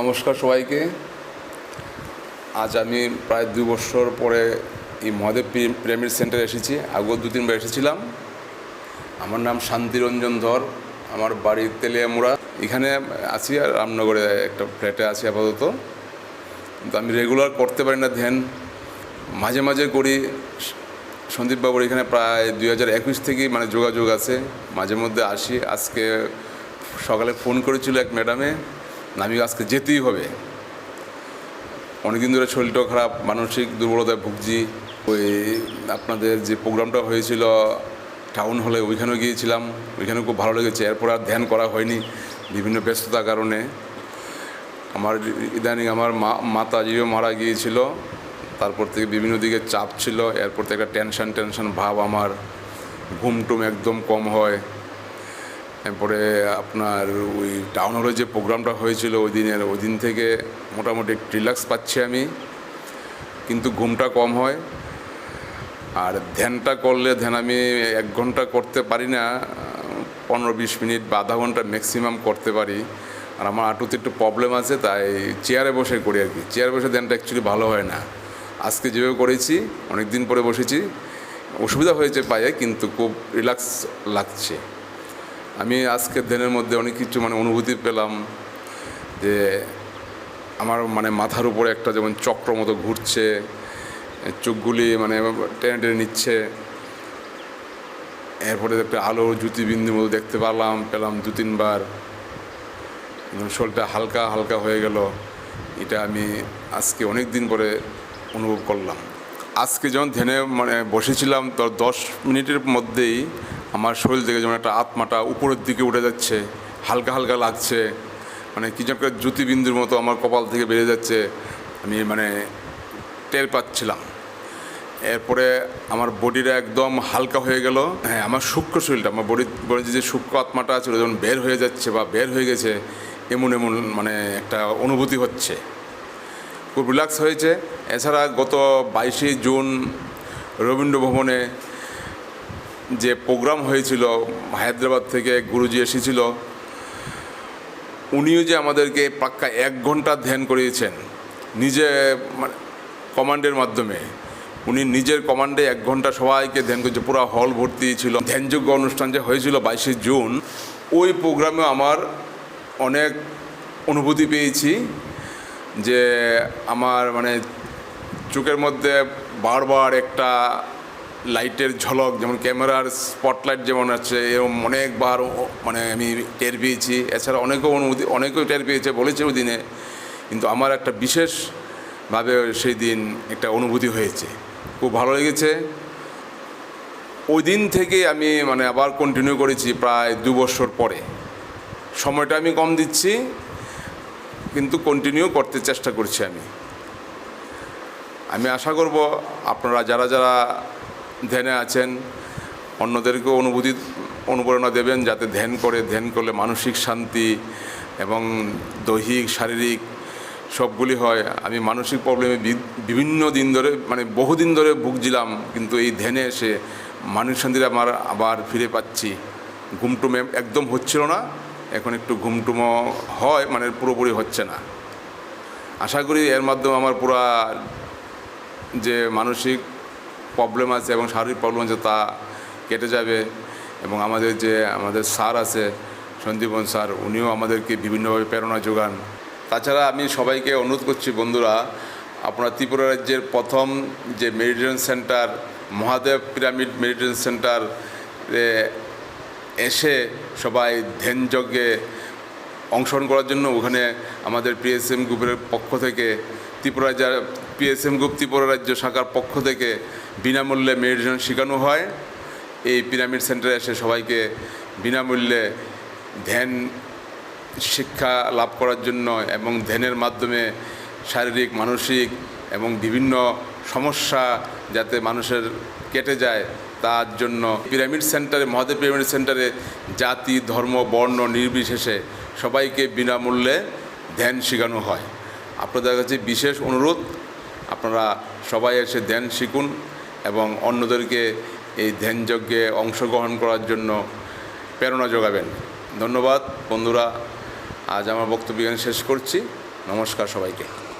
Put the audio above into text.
নমস্কার সবাইকে। আজ আমি প্রায় দু বছর পরে এই মহাদেব পিরামিড সেন্টারে এসেছি। আগেও দু তিনবার এসেছিলাম। আমার নাম শান্তিরঞ্জন ধর। আমার বাড়ি তেলিয়ামুড়া। এখানে আছি আর রামনগরে একটা ফ্ল্যাটে আছি আপাতত। কিন্তু আমি রেগুলার করতে পারি না ধ্যান মাঝে মাঝে করি। সন্দীপবাবুর এখানে প্রায় দুই হাজার একুশ থেকেই মানে যোগাযোগ আছে। মাঝে মধ্যে আসি। আজকে সকালে ফোন করেছিল এক ম্যাডামে। আমি আজকে যেতেই হবে। অনেকদিন ধরে শরীরটাও খারাপ, মানসিক দুর্বলতায় ভুগছি। ওই আপনাদের যে প্রোগ্রামটা হয়েছিল, টাউন হলে ওইখানেও গিয়েছিলাম, ওইখানেও খুব ভালো লেগেছে। এরপর আর ধ্যান করা হয়নি বিভিন্ন ব্যস্ততার কারণে। আমার ইদানিং আমার মা মাতাজিও মারা গিয়েছিল, তারপর থেকে বিভিন্ন দিকে চাপ ছিল। এরপর থেকে একটা টেনশন টেনশন ভাব আমার, ঘুম টুম একদম কম হয়। এরপরে আপনার ওই টাউন হলে যে প্রোগ্রামটা হয়েছিল ওই দিনের, ওই দিন থেকে মোটামুটি একটু রিল্যাক্স পাচ্ছি আমি, কিন্তু ঘুমটা কম হয়। আর ধ্যানটা করলে, ধ্যান আমি এক ঘণ্টা করতে পারি না, পনেরো বিশ মিনিট বা আধা ঘণ্টা ম্যাক্সিমাম করতে পারি। আর আমার আঁটুতে একটু প্রবলেম আছে, তাই চেয়ারে বসে করি আর কি। চেয়ারে বসে ধ্যানটা অ্যাকচুয়ালি ভালো হয় না। আজকে যেভাবে করেছি অনেক দিন পরে বসেছি, অসুবিধা হয়েছে পায়ে, কিন্তু খুব রিল্যাক্স লাগছে। আমি আজকে ধ্যানের মধ্যে অনেক কিছু মানে অনুভূতি পেলাম যে আমার মানে মাথার উপরে একটা যেমন চক্র মতো ঘুরছে, চোখগুলি মানে টেনে টেনে নিচ্ছে। এরপরে একটা আলো জ্যোতিবিন্দুর মতো দেখতে পারলাম, পেলাম দু তিনবার। শরীরটা হালকা হালকা হয়ে গেল। এটা আমি আজকে অনেক দিন পরে অনুভব করলাম। আজকে যখন ধ্যানে মানে বসেছিলাম, তো দশ মিনিটের মধ্যেই আমার শরীর থেকে যেমন একটা আত্মাটা উপরের দিকে উঠে যাচ্ছে, হালকা হালকা লাগছে মানে কিছু একটা জ্যোতিবিন্দুর মতো আমার কপাল থেকে বেরিয়ে যাচ্ছে, আমি মানে টের পাচ্ছিলাম। এরপরে আমার বডিটা একদম হালকা হয়ে গেল। হ্যাঁ আমার সূক্ষ্ম শরীরটা, আমার বডি বডি যে সূক্ষ্ম আত্মাটা ছিল যখন বের হয়ে যাচ্ছে বা বের হয়ে গেছে, এমন এমন মানে একটা অনুভূতি হচ্ছে। খুব রিল্যাক্স হয়েছে। এছাড়া গত বাইশে জুন রবীন্দ্র ভবনে যে প্রোগ্রাম হয়েছিল, হায়দ্রাবাদ থেকে গুরুজি এসেছিল, উনিও যে আমাদেরকে পাক্কা এক ঘণ্টা ধ্যান করিয়েছেন, নিজে মানে কমান্ডের মাধ্যমে। উনি নিজের কমান্ডে এক ঘণ্টা সবাইকে ধ্যান করেছে, পুরো হল ভর্তি ছিল। ধ্যানযোগ্য অনুষ্ঠান যে হয়েছিল বাইশে জুন, ওই প্রোগ্রামে আমার অনেক অনুভূতি পেয়েছি যে আমার মানে চোখের মধ্যে বারবার একটা লাইটের ঝলক, যেমন ক্যামেরার স্পটলাইট যেমন আছে এরকম অনেকবার মানে আমি টের পেয়েছি। এছাড়া অনেকেও অনুভূতি, অনেকেও টের পেয়েছে, বলেছে ওই দিনে। কিন্তু আমার একটা বিশেষভাবে সেই দিন একটা অনুভূতি হয়েছে। খুব ভালো লেগেছে। ওই দিন থেকে আমি মানে আবার কন্টিনিউ করেছি প্রায় দু বছর পরে। সময়টা আমি কম দিচ্ছি, কিন্তু কন্টিনিউ করতে চেষ্টা করছি আমি। আমি আশা করব আপনারা যারা যারা ধ্যানে আছেন, অন্যদেরকেও অনুভূতি, অনুপ্রেরণা দেবেন যাতে ধ্যান করে, ধ্যান করলে মানসিক শান্তি এবং দৈহিক, শারীরিক সবগুলি হয়। আমি মানসিক প্রবলেমে বিভিন্ন দিন ধরে মানে বহুদিন ধরে ভুগছিলাম, কিন্তু এই ধ্যানে এসে মানসিক শান্তিটা আমার আবার ফিরে পাচ্ছি। ঘুমটুমে একদম হচ্ছিল না, এখন একটু ঘুমটুমো হয় মানে পুরোপুরি হচ্ছে না। আশা করি এর মাধ্যমে আমার পুরা যে মানসিক প্রবলেম আছে এবং শারীরিক প্রবলেম আছে তা কেটে যাবে। এবং আমাদের যে, আমাদের স্যার আছে, সন্দীপন স্যার, উনিও আমাদেরকে বিভিন্নভাবে প্রেরণা যোগান। তাছাড়া আমি সবাইকে অনুরোধ করছি, বন্ধুরা, আপনারা ত্রিপুরা রাজ্যের প্রথম যে meditation centre, Mahadev pyramid meditation centre এসে সবাই ধ্যানযজ্ঞে অংশগ্রহণ করার জন্য ওখানে আমাদের পিএসএম গ্রুপের পক্ষ থেকে ত্রিপুরা পিএসএম গ্রুপ ত্রিপুরা রাজ্য শাখার পক্ষ থেকে বিনামূল্যে মেডিটেশন শেখানো হয়। এই পিরামিড সেন্টারে এসে সবাইকে বিনামূল্যে ধ্যান, শিক্ষা লাভ করার জন্য এবং ধ্যানের মাধ্যমে শারীরিক, মানসিক এবং বিভিন্ন সমস্যা যাতে মানুষের কেটে যায়, তার জন্য পিরামিড সেন্টারে, মহাদেব পিরামিড সেন্টারে জাতি, ধর্ম, বর্ণ নির্বিশেষে সবাইকে বিনামূল্যে ধ্যান শেখানো হয়। আপনাদের কাছে বিশেষ অনুরোধ আপনারা সবাই এসে ধ্যান শিখুন এবং অন্যদেরকে এই ধ্যানযজ্ঞে অংশগ্রহণ করার জন্য প্রেরণা যোগাবেন। ধন্যবাদ বন্ধুরা, আজ আমার বক্তব্য শেষ করছি। নমস্কার সবাইকে।